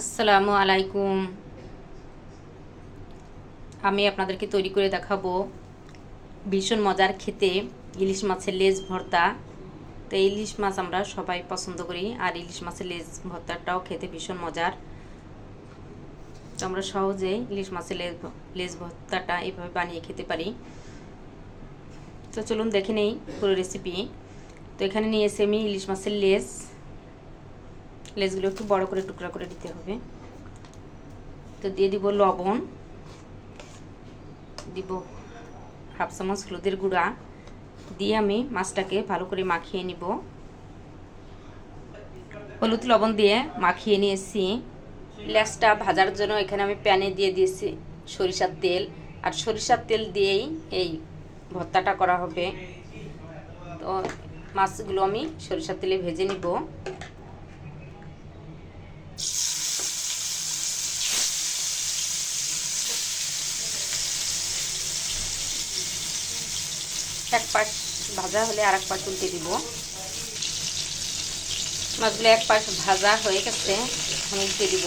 আসসালামু আলাইকুম। আমি আপনাদেরকে তৈরি করে দেখাবো ভীষণ মজার খেতে ইলিশ মাছের লেজ ভর্তা। তো ইলিশ মাছ আমরা সবাই পছন্দ করি, আর ইলিশ মাছের লেজ ভর্তাটাও খেতে ভীষণ মজার। তো আমরা সহজেই ইলিশ মাছের লেজ লেজ ভর্তাটা এইভাবে বানিয়ে খেতে পারি। তো চলুন দেখে নেই পুরো রেসিপি তো এখানে নিয়েছি আমি ইলিশ মাছের লেজ লেজগুলো একটু বড় করে টুকরা করে দিতে হবে। তো দিয়ে দিব লবণ, দিব হাফ চামচ হলুদের গুঁড়া, দিয়ে আমি মাছটাকে ভালো করে মাখিয়ে নিব। হলুদ লবণ দিয়ে মাখিয়ে নিয়েছি। লেসটা ভাজার জন্য এখানে আমি প্যানে দিয়ে দিয়েছি সরিষার তেল। আর সরিষার তেল দিয়েই এই ভর্তাটা করা হবে। তো মাছগুলো আমি সরিষার তেলে ভেজে নিব। এক পাশ ভাজা হলে আর এক পাশ উল্টে দিব। মাছগুলো এক পাশ ভাজা হয়ে গেছে, এখন উল্টে দিব।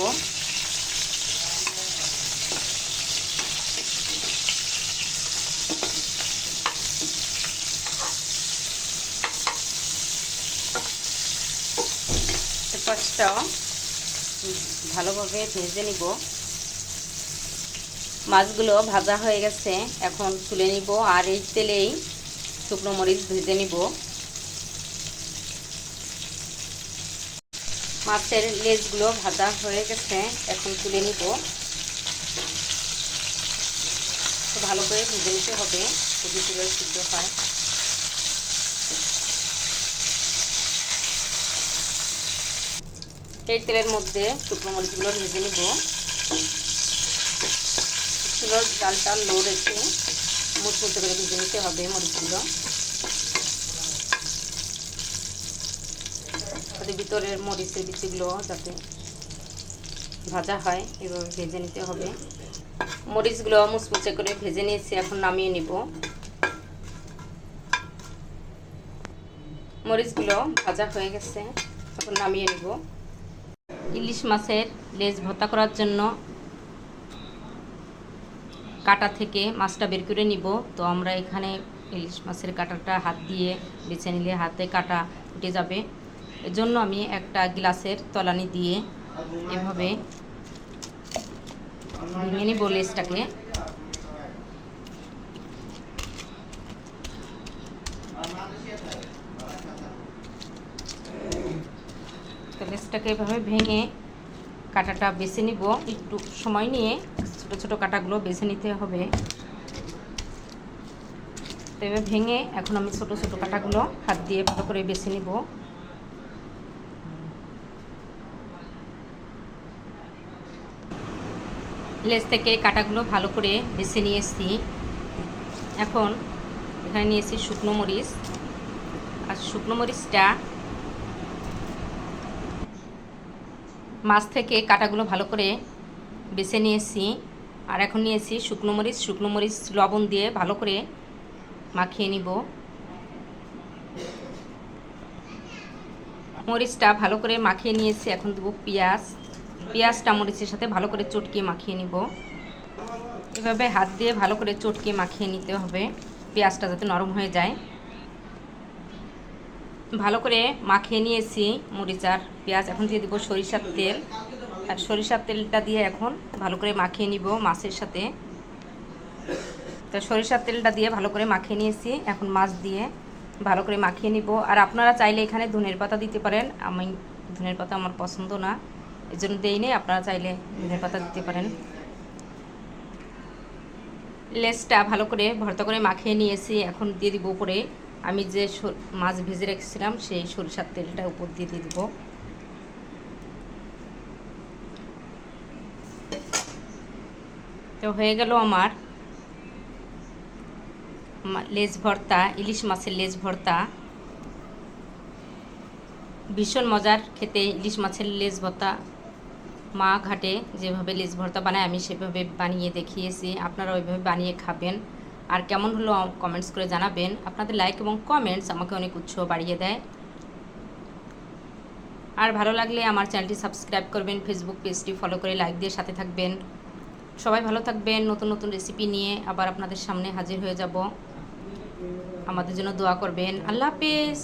ভালোভাবে ভেজে নিব। মাছগুলো ভাজা হয়ে গেছে, এখন তুলে নিব। আর এই তেলেই শুকনো মরিচ ভেজে নিব। মাছের লেজগুলো ভাজা হয়ে গেছে, এখন তুলে নিব। ভালো করে ভেজে নিতে হবে, যদি তুলে সিদ্ধ হয়। এই তেলের মধ্যে শুকনো মরিচগুলো ভেজে নিব। চুলোর ডালটা লো রেখে মুচমুচে করে ভেজে নিতে হবে মরিচগুলো যাতে ভিতরের মরিচের বিচিগুলো যাতে ভাজা হয়, এভাবে ভেজে নিতে হবে। মরিচগুলো মুচমুচে করে ভেজে নিয়েছি, এখন নামিয়ে নিব। মরিচগুলো ভাজা হয়ে গেছে, এখন নামিয়ে নিব। ইলিশ মাছের লেজ ভর্তা করার জন্য কাটা থেকে মাছটা বের করে নিব। তো আমরা এখানে ইলিশ মাছের কাটাটা হাত দিয়ে বেছে নিলে হাতে কাটা উঠে যাবে। এজন্য আমি একটা গ্লাসের তলানি দিয়ে এভাবে ভেঙে নিব লেজটাকে। লেজটাকে এভাবে ভেঙে কাটাটা বেছে নিব। একটু সময় নিয়ে ছোট ছোট কাটাগুলো বেছে নিতে হবে। তো এবার ভেঙে এখন আমি ছোট ছোট কাটাগুলো হাত দিয়ে ভালো করে বেছে নিব। লেজ থেকে কাটাগুলো ভালো করে বেছে নিয়ে নিয়েছি এখন এখানে নিয়েছি শুকনো মরিচ। আর শুকনো মরিচটা মাছ থেকে কাটাগুলো ভালো করে বেছে নিয়েছি আর এখন নিয়েছি শুকনো মরিচ। শুকনো মরিচ লবণ দিয়ে ভালো করে মাখিয়ে নিব। মরিচটা ভালো করে মাখিয়ে নিয়েছি এখন দেবো পেঁয়াজ। পেঁয়াজটা মরিচের সাথে ভালো করে চটকিয়ে মাখিয়ে নিব। এভাবে হাত দিয়ে ভালো করে চটকিয়ে মাখিয়ে নিতে হবে। পেঁয়াজটা যাতে নরম হয়ে যায়। ভালো করে মাখিয়ে নিয়েছি মরিচ আর পেঁয়াজ। এখন দিয়ে দেবো সরিষার তেল। আর সরিষার তেলটা দিয়ে এখন ভালো করে মাখিয়ে নিব মাছের সাথে। তো সরিষার তেলটা দিয়ে ভালো করে মাখিয়ে নিয়েছি। এখন মাছ দিয়ে ভালো করে মাখিয়ে নিব। আর আপনারা চাইলে এখানে ধনের পাতা দিতে পারেন। আমি ধনের পাতা আমার পছন্দ না এই জন্য দেই নেই। আপনারা চাইলে ধনের পাতা দিতে পারেন। লেসটা ভালো করে ভর্তা করে মাখিয়ে নিয়েছি। এখন দিয়ে দিব উপরে। আমি যে মাছ ভেজে রেখেছিলাম, সেই সরিষার তেলটা উপর দিয়ে দিয়ে দিব। তো হয়ে গেল আমার লেজ ভর্তা, ইলিশ মাছের লেজ ভর্তা। ভীষণ মজার খেতে ইলিশ মাছের লেজ ভর্তা। মা ঘাটে যেভাবে লেজ ভর্তা বানায়, আমি সেভাবে বানিয়ে দেখিয়েছি। আপনারা ওইভাবে বানিয়ে খাবেন। আর কেমন হলো কমেন্টস করে জানাবেন। আপনাদের লাইক এবং কমেন্টস আমাকে অনেক উৎসাহ বাড়িয়ে দেয়। আর ভালো লাগলে আমার চ্যানেলটি সাবস্ক্রাইব করবেন, ফেসবুক পেজটি ফলো করে লাইক দিয়ে সাথে থাকবেন। সবাই ভালো থাকবেন, নতুন নতুন রেসিপি নিয়ে আবার আপনাদের সামনে হাজির হয়ে যাব। আমাদের জন্য দোয়া করবেন। আল্লাহ হাফেজ।